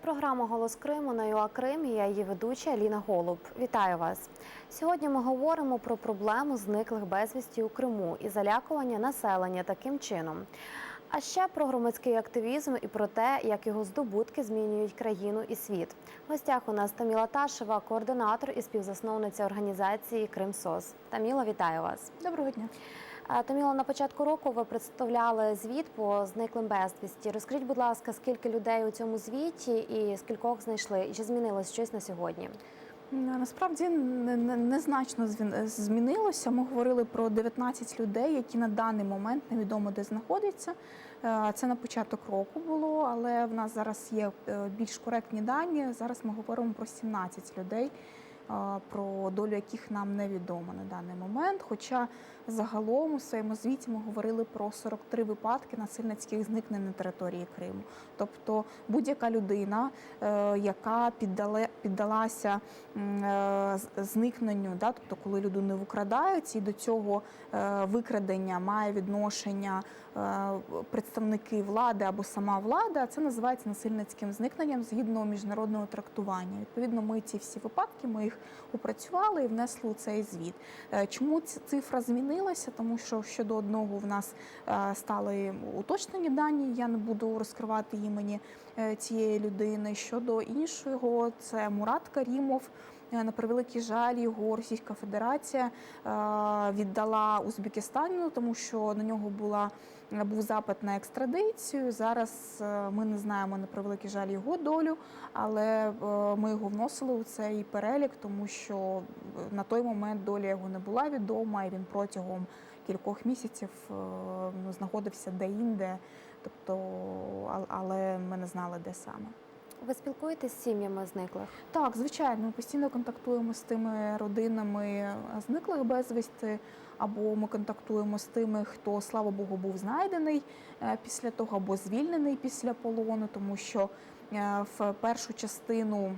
програма Голос Криму на ЮА Крим. і Я її ведуча Аліна Голуб. Вітаю вас. Сьогодні ми говоримо про проблему зниклих безвісті у Криму і залякування населення таким чином. А ще про громадський активізм і про те, як його здобутки змінюють країну і світ. В гостях у нас Таміла Ташева, координатор і співзасновниця організації Кримсос. Таміла, вітаю вас. Доброго дня. Таміла, на початку року ви представляли звіт по зниклим безвісті. Розкажіть, будь ласка, скільки людей у цьому звіті і скількох знайшли, чи змінилось щось на сьогодні? Насправді не- не- незначно змінилося. Ми говорили про 19 людей, які на даний момент невідомо де знаходяться. Е, Це на початок року було, але в нас зараз є е, більш коректні дані. Зараз ми говоримо про 17 людей. Про долю яких нам невідомо на даний момент. Хоча загалом у своєму звіті ми говорили про 43 випадки насильницьких зникнень на території Криму. Тобто будь-яка людина, е, яка піддала, піддалася е, зникненню, да, тобто коли людину викрадають, і до цього е, викрадення має відношення представники влади або сама влада, це називається насильницьким зникненням згідно міжнародного трактування. Відповідно, ми ці всі випадки ми їх опрацювали і внесли у цей звіт. Е, Чому ці- цифра змінилася? Тому що щодо одного в нас е, стали уточнені дані. Я не буду розкривати імені е, цієї людини. Щодо іншого, це Мурат Карімов. На превеликий жаль, його Російська Федерація віддала Узбекистану, тому що на нього була був запит на екстрадицію. Зараз е, ми не знаємо на превеликий жаль його долю, але е, ми його вносили у цей перелік, тому що е, на той момент доля його не була відома, і він протягом кількох місяців ну, знаходився де-інде. Тобто, але ми не знали, де саме. Ви спілкуєтесь з сім'ями зниклих? Так, звичайно, ми постійно контактуємо з тими родинами зниклих безвісти, або ми контактуємо з тими, хто, слава Богу, був знайдений е, після того, або звільнений після полону, тому що е, в першу частину.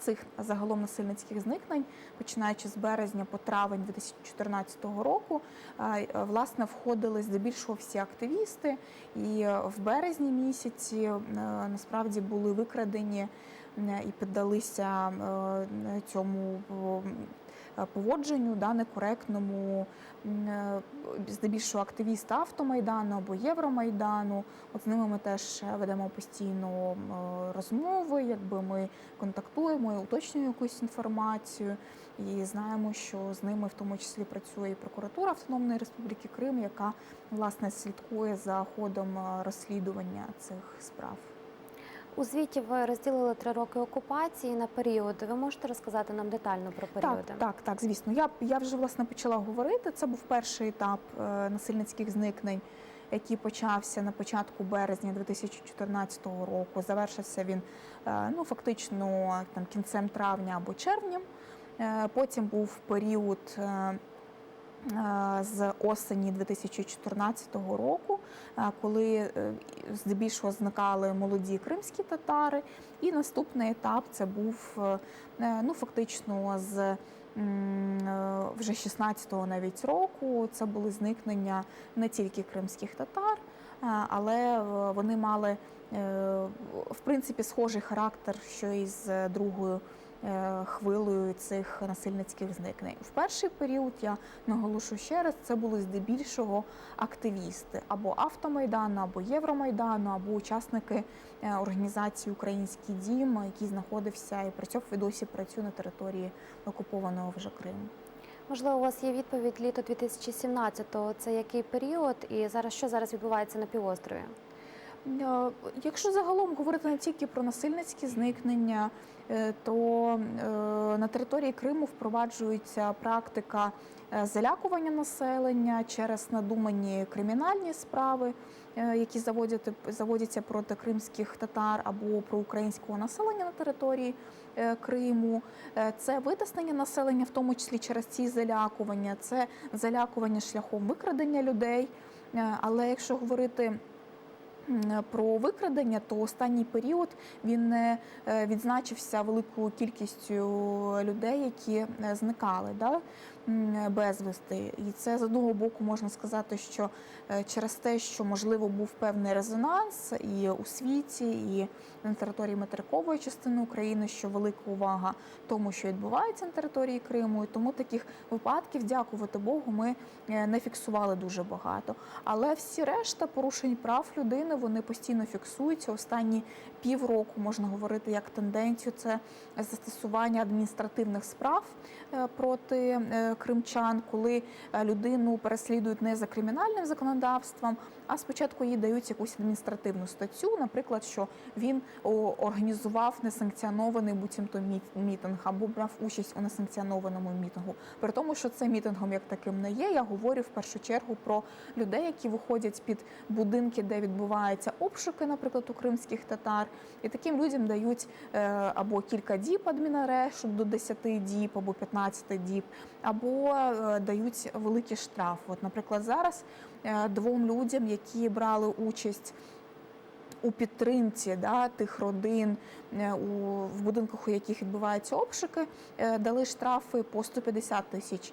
Цих загалом насильницьких зникнень, починаючи з березня по травень 2014 року, е, власне входили здебільшого всі активісти, і е, в березні місяці е, насправді були викрадені і піддалися цьому поводженню да, некоректному е, здебільшого активіста автомайдану або Євромайдану. От з ними ми теж ведемо постійно е, розмови, якби ми контактуємо і уточнюємо якусь інформацію. І знаємо, що з ними в тому числі працює і прокуратура Автономної Республіки Крим, яка власне слідкує за ходом е, розслідування цих справ. У звіті ви розділили три роки окупації на період. Ви можете розказати нам детально про періоди? Так, так, так, звісно. Я, я вже власне почала говорити. Це був перший етап е, насильницьких зникнень, який почався на початку березня 2014 року. Завершився він е, ну, фактично там, кінцем травня або червня. Е, Потім був період. Е, З осені 2014 року, е, коли е, здебільшого зникали молоді кримські татари, і наступний етап це був ну фактично з вже 16-го навіть року. Це були зникнення не тільки кримських татар, але вони мали в принципі схожий характер, що і з другою. Е, Хвилею цих насильницьких зникнень в перший період я наголошу ще раз, це були здебільшого активісти або автомайдану, або Євромайдану, або учасники е, організації Український дім, який знаходився і працював і досі працює на території окупованого вже Криму. Можливо, у вас є відповідь літо 2017-го. Це який період, і зараз що зараз відбувається на півострові? Е, Якщо загалом говорити не тільки про насильницькі зникнення, е, то е, на території Криму впроваджується практика залякування населення через надумані кримінальні справи, які заводять, заводяться проти кримських татар або про українського населення на території Криму. Це витиснення населення, в тому числі через ці залякування, це залякування шляхом викрадення людей. Але якщо говорити про викрадення, то останній період він е, відзначився великою кількістю людей, які е, зникали да, безвісти. І це з одного боку можна сказати, що е, через те, що можливо був певний резонанс і у світі, і на території материкової частини України, що велика увага тому, що відбувається на території Криму, і тому таких випадків, дякувати Богу, ми е, не фіксували дуже багато. Але всі решта порушень прав людини вони постійно фіксуються. Останні півроку можна говорити як тенденцію. Це застосування адміністративних справ е, проти кримчан, коли е, людину переслідують не за кримінальним законодавством, а спочатку їй дають якусь адміністративну статтю, наприклад, що він організував несанкціонований буцімто міт- мітинг або брав участь у несанкціонованому мітингу. При тому, що це мітингом як таким не є. Я говорю в першу чергу про людей, які виходять під будинки, де відбуваються обшуки, наприклад, у кримських татар, і таким людям дають е, або кілька діб адмінарешту до 10 діб, або 15 діб, або е, дають великі штрафи. От, наприклад, зараз двом людям, які брали участь. У підтримці да, тих родин е, у, в будинках, у яких відбуваються обшуки, е, дали штрафи по 150 тисяч е,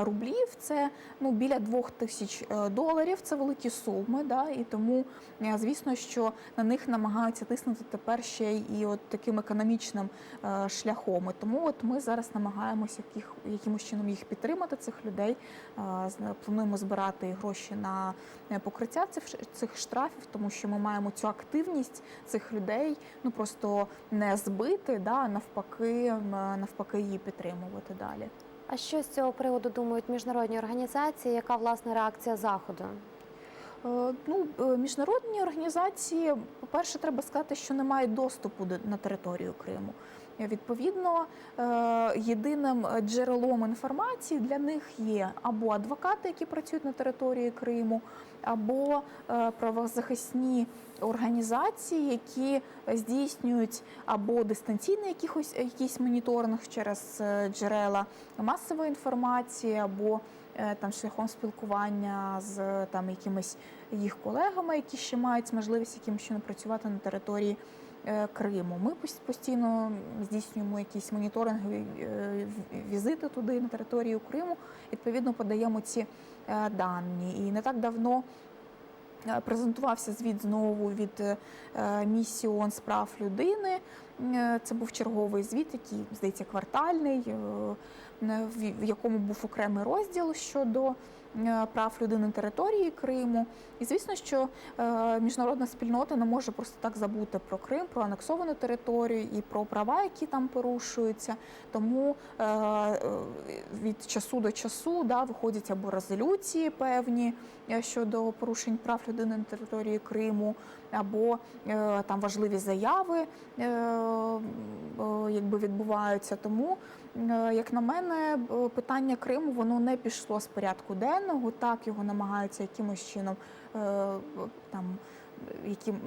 рублів. Це ну, біля 2 тисяч е, доларів. Це великі суми. Да, і тому, е, звісно, що на них намагаються тиснути тепер ще і от таким економічним е, шляхом. І тому от ми зараз намагаємося яких, якимось чином їх підтримати, цих людей. Е, Плануємо збирати гроші на е, покриття цих, штрафів, тому що ми маємо цю активність цих людей ну просто не збити, да, навпаки, навпаки, її підтримувати далі. А що з цього приводу думають міжнародні організації? Яка власне реакція заходу? Е, Ну, е, міжнародні організації, по-перше, треба сказати, що не мають доступу до- на територію Криму. Відповідно, е, єдиним джерелом інформації для них є або адвокати, які працюють на території Криму, або е, правозахисні організації, які здійснюють або дистанційний якихось якийсь моніторинг через е, джерела масової інформації, або там шляхом спілкування з там якимись їх колегами, які ще мають можливість якимось чином працювати на території Криму. Ми пос- постійно здійснюємо якісь моніторингові е, візити туди на територію Криму. Відповідно, подаємо ці е, дані. І не так давно. е, Презентувався звіт знову від місіон з людини. Е, Це був черговий звіт, який здається квартальний, е, в якому був окремий розділ щодо е, прав людини території Криму. І звісно, що міжнародна спільнота не може просто так забути про Крим, про анексовану територію і про права, які там порушуються. Тому від часу до часу да, виходять або резолюції певні щодо порушень прав людини на території Криму, або е, там важливі заяви е, е, якби відбуваються. Тому, як на мене, питання Криму воно не пішло з порядку денного. Так його намагаються якимось чином там яким.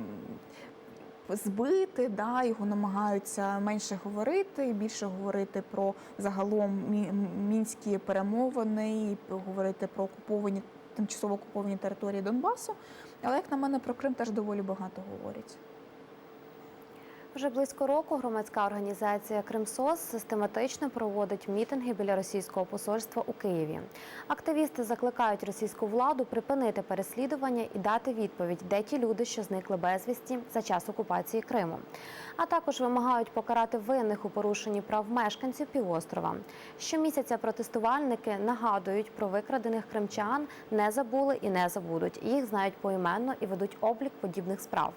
Збити, да, його намагаються менше говорити, більше говорити про загалом мінські перемовини, і говорити про окуповані тимчасово окуповані території Донбасу. Але як на мене, про Крим теж доволі багато говорять. Вже близько року громадська організація Кримсос систематично проводить мітинги біля російського посольства у Києві. Активісти закликають російську владу припинити переслідування і дати відповідь, де ті люди, що зникли безвісті за час окупації Криму. А також вимагають покарати винних у порушенні прав мешканців півострова. Щомісяця протестувальники нагадують про викрадених кримчан, не забули і не забудуть. Їх знають поіменно і ведуть облік подібних справ.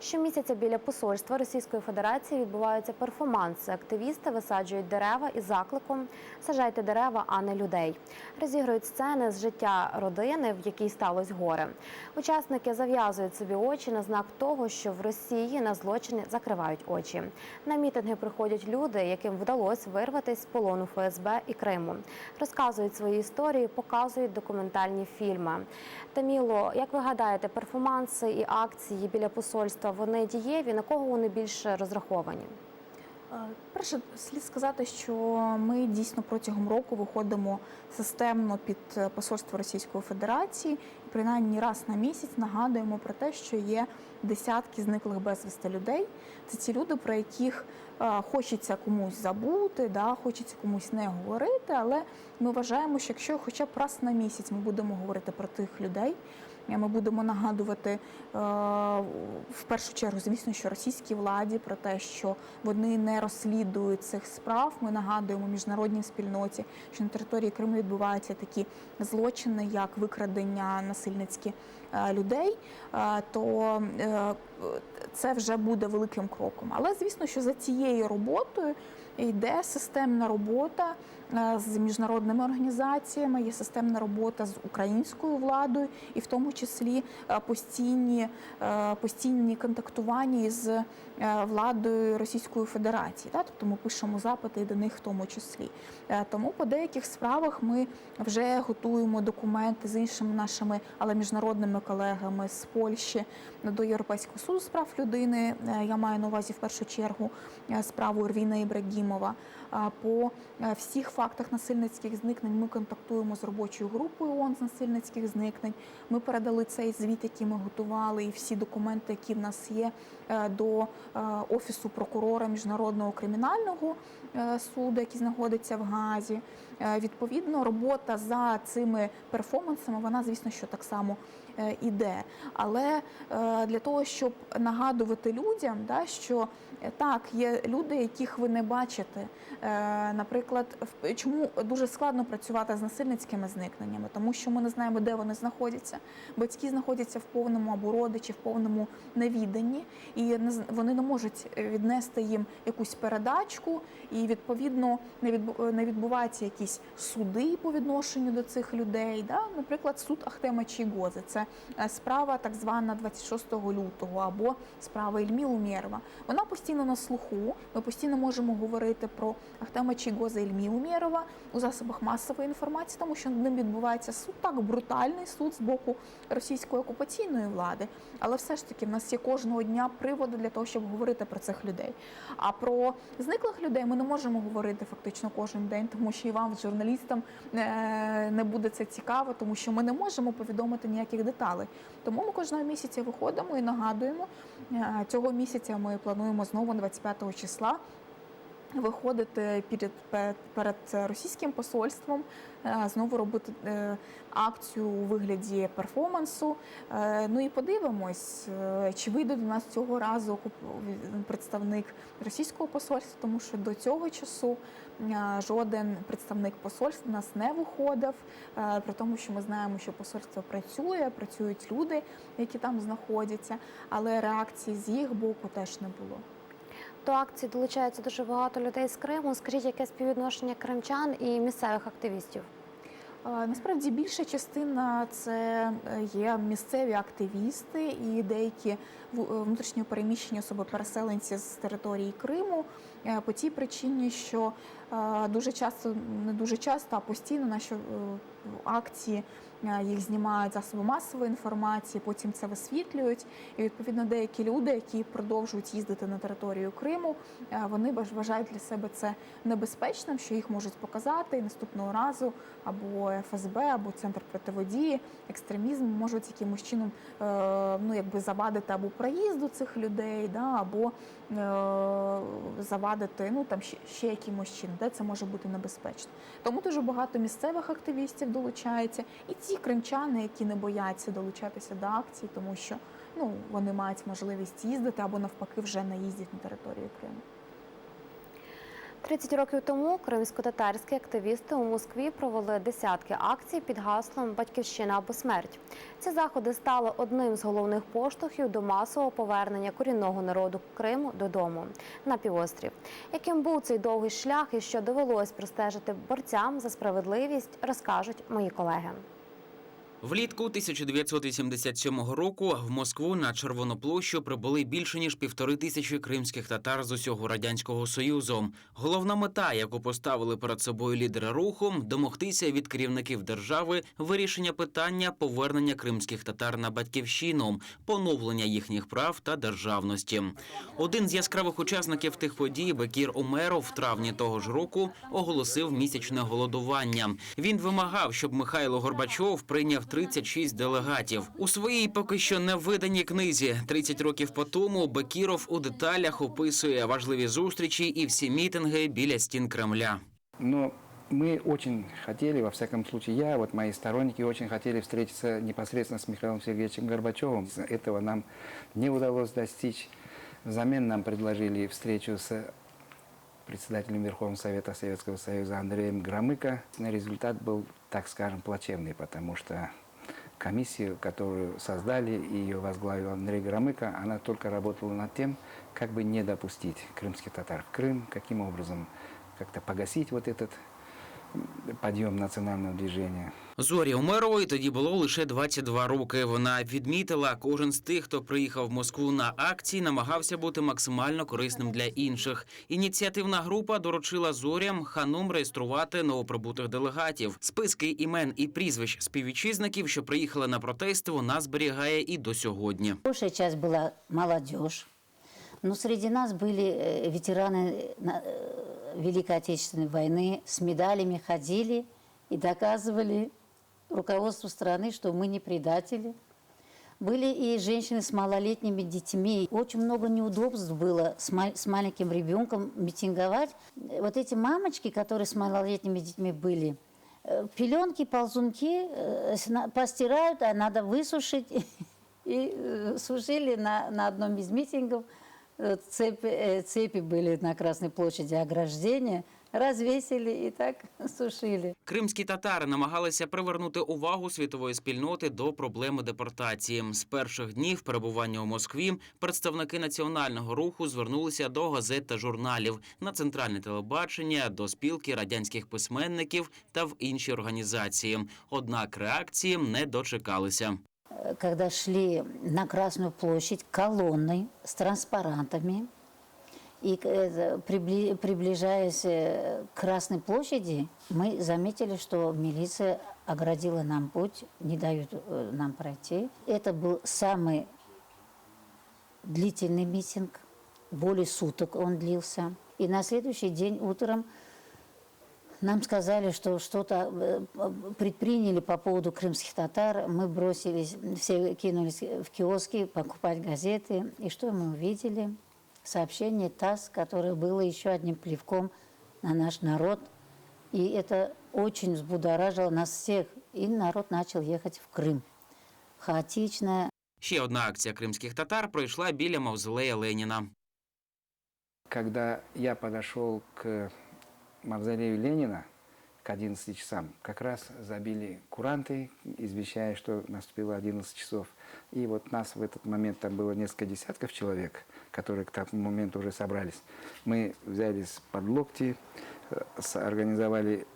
Щомісяця біля посольства Російської Федерації відбуваються перформанси. Активісти висаджують дерева із закликом Сажайте дерева, а не людей. Розігрують сцени з життя родини, в якій сталося горе. Учасники зав'язують собі очі на знак того, що в Росії на злочини закривають очі. На мітинги приходять люди, яким вдалося вирватися з полону ФСБ і Криму. Розказують свої історії, показують документальні фільми. Таміло, як ви гадаєте, перформанси і акції біля посольства вони дієві? На кого вони більше розраховані? Е, Перше, слід сказати, що ми дійсно протягом року виходимо системно під е, посольство Російської Федерації. принаймні раз на місяць нагадуємо про те, що є десятки зниклих безвісти людей. Це ті люди, про яких е, хочеться комусь забути, да, хочеться комусь не говорити, але ми вважаємо, що якщо хоча б раз на місяць ми будемо говорити про тих людей, е, ми будемо нагадувати е, в першу чергу, звісно, що російській владі про те, що вони не розслідують цих справ. Ми нагадуємо міжнародній спільноті, що на території Криму відбуваються такі злочини, як викрадення насильницькі е, людей, е, то це вже буде великим кроком. Але звісно, що за цією роботою йде системна робота з міжнародними організаціями, є системна робота з українською владою, і в тому числі е, постійні, е, постійні контактування е, владою Російської Федерації. Тобто ми пишемо запити до них в тому числі. Е, Тому по деяких справах ми вже готуємо документи з іншими нашими, але міжнародними колегами з Польщі до Європейського суду з прав людини. Е, Я маю на увазі в першу чергу е, справу Ервіна Ібрагімова. По е, всіх фактах насильницьких зникнень ми контактуємо з робочою групою ООН з насильницьких зникнень. Ми передали цей звіт, який ми готували, і всі документи, які в нас є, е, до е, офісу прокурора міжнародного кримінального суду, який знаходиться в Газі. Е, Відповідно, робота за цими перформансами, вона, звісно, що так само е, іде. Але е, для того, щоб нагадувати людям, да, що так, є люди, яких ви не бачите. Наприклад, чому дуже складно працювати з насильницькими зникненнями, тому що ми не знаємо, де вони знаходяться. Батьки знаходяться в повному або родичі в повному невіданні, і вони не можуть віднести їм якусь передачку, і відповідно не відбу- не відбуваються якісь суди по відношенню до цих людей. Да? Наприклад, суд Ахтема Чийгози. Це е, справа так звана 26 лютого або справа Ільмі Умєрова. Вона постійно на слуху. Ми постійно можемо говорити про Ахтема Чийгоза Ільмі Умєрова у засобах масової інформації, тому що над ним відбувається суд так брутальний суд з боку російської окупаційної влади. Але все ж таки в нас є кожного дня приводи для того, щоб говорити про цих людей. А про зниклих людей ми не можемо говорити фактично кожен день, тому що і вам, журналістам, е, не буде це цікаво, тому що ми не можемо повідомити ніяких деталей. Тому ми кожного місяця виходимо і нагадуємо. Е, Цього місяця ми плануємо знову 25 числа. Виходити перед, перед, перед російським посольством, е, знову робити е, акцію у вигляді перформансу. Е, Ну і подивимось, чи вийде до нас цього разу представник російського посольства, тому що до цього часу жоден представник посольства нас не виходив, при тому, що ми знаємо, що посольство працює, працюють люди, які там знаходяться, але реакції з їх боку теж не було. До акції долучається дуже багато людей з Криму. Скажіть, яке співвідношення кримчан і місцевих активістів? Е, Насправді більша частина це е, є місцеві активісти і деякі е, внутрішньо переміщені особи переселенці з території Криму по тій причині, що дуже часто, не дуже часто, а постійно наші акції їх знімають засоби масової інформації, потім це висвітлюють. І відповідно деякі люди, які продовжують їздити на територію Криму, е, вони вважають для себе це небезпечним, що їх можуть показати і наступного разу або ФСБ, або центр противодії, екстремізму можуть якимось чином е, ну якби завадити або проїзду цих людей, да, або е, завадити ну там ще, ще якимось чином, де це може бути небезпечно. Тому дуже багато місцевих активістів долучається, і ті кримчани, які не бояться долучатися до акцій, тому що ну вони мають можливість їздити або навпаки вже не їздять на територію Криму. 30 років тому кримсько-татарські активісти у Москві провели десятки акцій під гаслом Батьківщина або смерть. Ці заходи стали одним з головних поштовхів до масового повернення корінного народу Криму додому на півострів. Яким був цей довгий шлях і що довелось простежити борцям за справедливість, розкажуть мої колеги. Влітку 1987 року в Москву на Червону площу прибули більше ніж півтори тисячі кримських татар з усього радянського союзу. Головна мета, яку поставили перед собою лідери руху, домогтися від керівників держави вирішення питання повернення кримських татар на батьківщину, поновлення їхніх прав та державності. Один з яскравих учасників тих подій, Бекір Умеров, в травні того ж року оголосив місячне голодування. Він вимагав, щоб Михайло Горбачов прийняв 36 делегатів. У своїй поки що не виданій книзі «30 років по тому Бекіров у деталях описує важливі зустрічі і всі мітинги біля стін Кремля. Но мы очень хотели, во всяком случае, я, вот мои сторонники очень хотели встретиться непосредственно с Михаилом Сергеевичем Горбачевым. Этого нам не удалось достичь. Взамен нам предложили встречу с председателем Верховного Совета Советского Союза Андреем Громыко. Но результат был, так скажем, плачевный, потому что комиссию, которую создали и ее возглавил Андрей Громыко, она только работала над тем, как бы не допустить крымских татар в Крым, каким образом как-то погасить вот этот м, подъем национального движения. Зорі Умерової тоді було лише 22 роки. Вона відмітила, кожен з тих, хто приїхав в Москву на акції, намагався бути максимально корисним для інших. Ініціативна група доручила зорям ханум реєструвати новоприбутих делегатів. Списки імен і прізвищ співвітчизників, що приїхали на протести, вона зберігає і до сьогодні. Большая часть была молодежь, но среди нас были э, ветераны на- э, Великой Отечественной войны, с медалями ходили и доказывали руководству страны, что мы не предатели. Были и женщины с малолетними детьми. Очень много неудобств было с, ма- с маленьким ребенком митинговать. Э, Вот эти мамочки, которые с малолетними детьми были, э, пеленки, ползунки э, постирают, а надо высушить. И э, сушили на, на одном из митингов. Э, Цепи, э, цепи были на Красной площади ограждения. Развесили и так сушили. Кримські татари намагалися привернути увагу світової спільноти до проблеми депортації. З перших днів перебування у Москві представники національного руху звернулися до газет та журналів на центральне телебачення, до спілки радянських письменників та в інші організації. Однак реакції не дочекалися. Э, Когда шли на Красную площадь колонной с транспарантами, и прибли- приближаясь э, к Красной площади, мы заметили, что милиция оградила нам путь, не дают э, нам пройти. Это был самый длительный митинг, более суток он длился. И на следующий день утром нам сказали, что что-то э, предприняли по поводу крымских татар. Мы бросились, все кинулись в киоски покупать газеты. И что мы увидели? Сообщение ТАСС, которое было еще одним плевком на наш народ. И это очень взбудоражило нас всех. И народ начал ехать в Крым. Хаотично, Ще одна акція кримських татар пройшла біля мавзолея Леніна. Когда я подошел к мавзолею Ленина к 11 часам, как раз забили куранты, извещая, что наступило 11 часов. И вот нас в этот момент, там было несколько десятков человек, которые к тому моменту уже собрались. Мы взялись под локти, э, организовали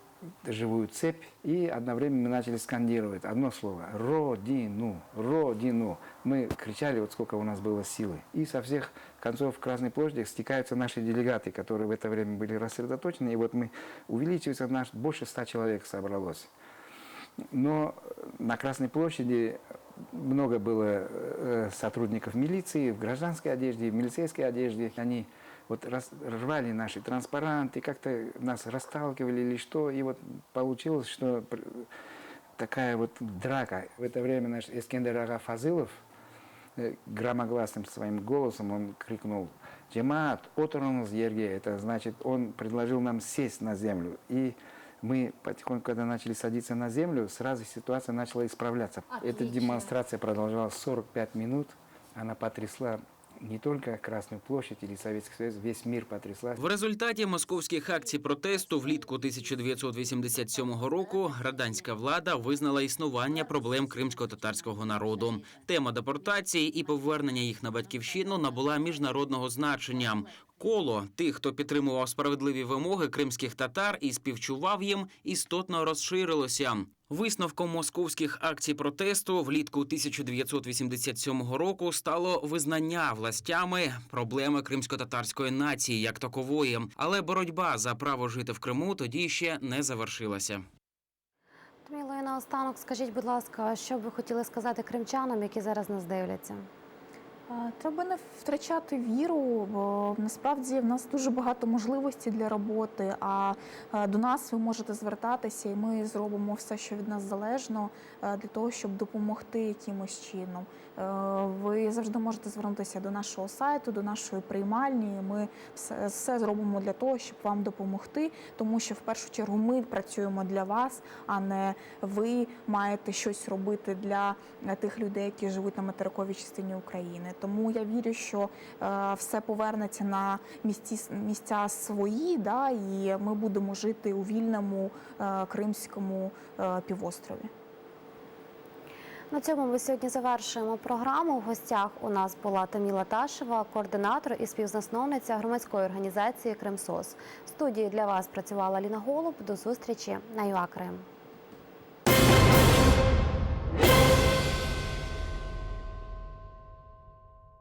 живую цепь и одновременно мы начали скандировать одно слово «Родину! Родину!». Мы кричали, вот сколько у нас было силы. И со всех концов Красной площади стекаются наши делегаты, которые в это время были рассредоточены. И вот мы увеличивается наш, больше ста человек собралось. Но на Красной площади много было э, сотрудников милиции в гражданской одежде, в милицейской одежде. Они вот рас- рвали наши транспаранты, как-то нас расталкивали или что. И вот получилось, что такая вот драка. В это время наш Эскендер Ага Фазылов э, громогласным своим голосом он крикнул «Джемат, оторнус ерге». Это значит, он предложил нам сесть на землю. И мы потихоньку, когда начали садиться на землю, сразу ситуация начала исправляться. Эта демонстрация продолжалась 45 минут. Она потрясла не только Красную площадь или Советский Союз, весь мир потрясла. В результаті московських акцій протесту влітку 1987 року радянська влада визнала існування проблем кримсько-татарського народу. Тема депортації і повернення їх на батьківщину набула міжнародного значення. Коло тих, хто підтримував справедливі вимоги кримських татар і співчував їм, істотно розширилося. Висновком московських акцій протесту влітку 1987 року стало визнання властями проблеми кримсько-татарської нації як такової, але боротьба за право жити в Криму тоді ще не завершилася. Томіло, і наостанок, скажіть, будь ласка, що б ви хотіли сказати кримчанам, які зараз нас дивляться? Треба не втрачати віру, бо насправді в нас дуже багато можливостей для роботи. А до нас ви можете звертатися, і ми зробимо все, що від нас залежно, для того, щоб допомогти якимось чином. Е, Ви завжди можете звернутися до нашого сайту, до нашої приймальні. Ми все, все зробимо для того, щоб вам допомогти, тому що в першу чергу ми працюємо для вас, а не ви маєте щось робити для е, тих людей, які живуть на материковій частині України. Тому я вірю, що е, все повернеться на місці, місця свої, да, і ми будемо жити у вільному кримському півострові. На цьому ми сьогодні завершуємо програму. В гостях у нас була Таміла Ташева, координатор і співзасновниця громадської організації Кримсос. В студії для вас працювала Ліна Голуб. До зустрічі на ЮАКРИМ.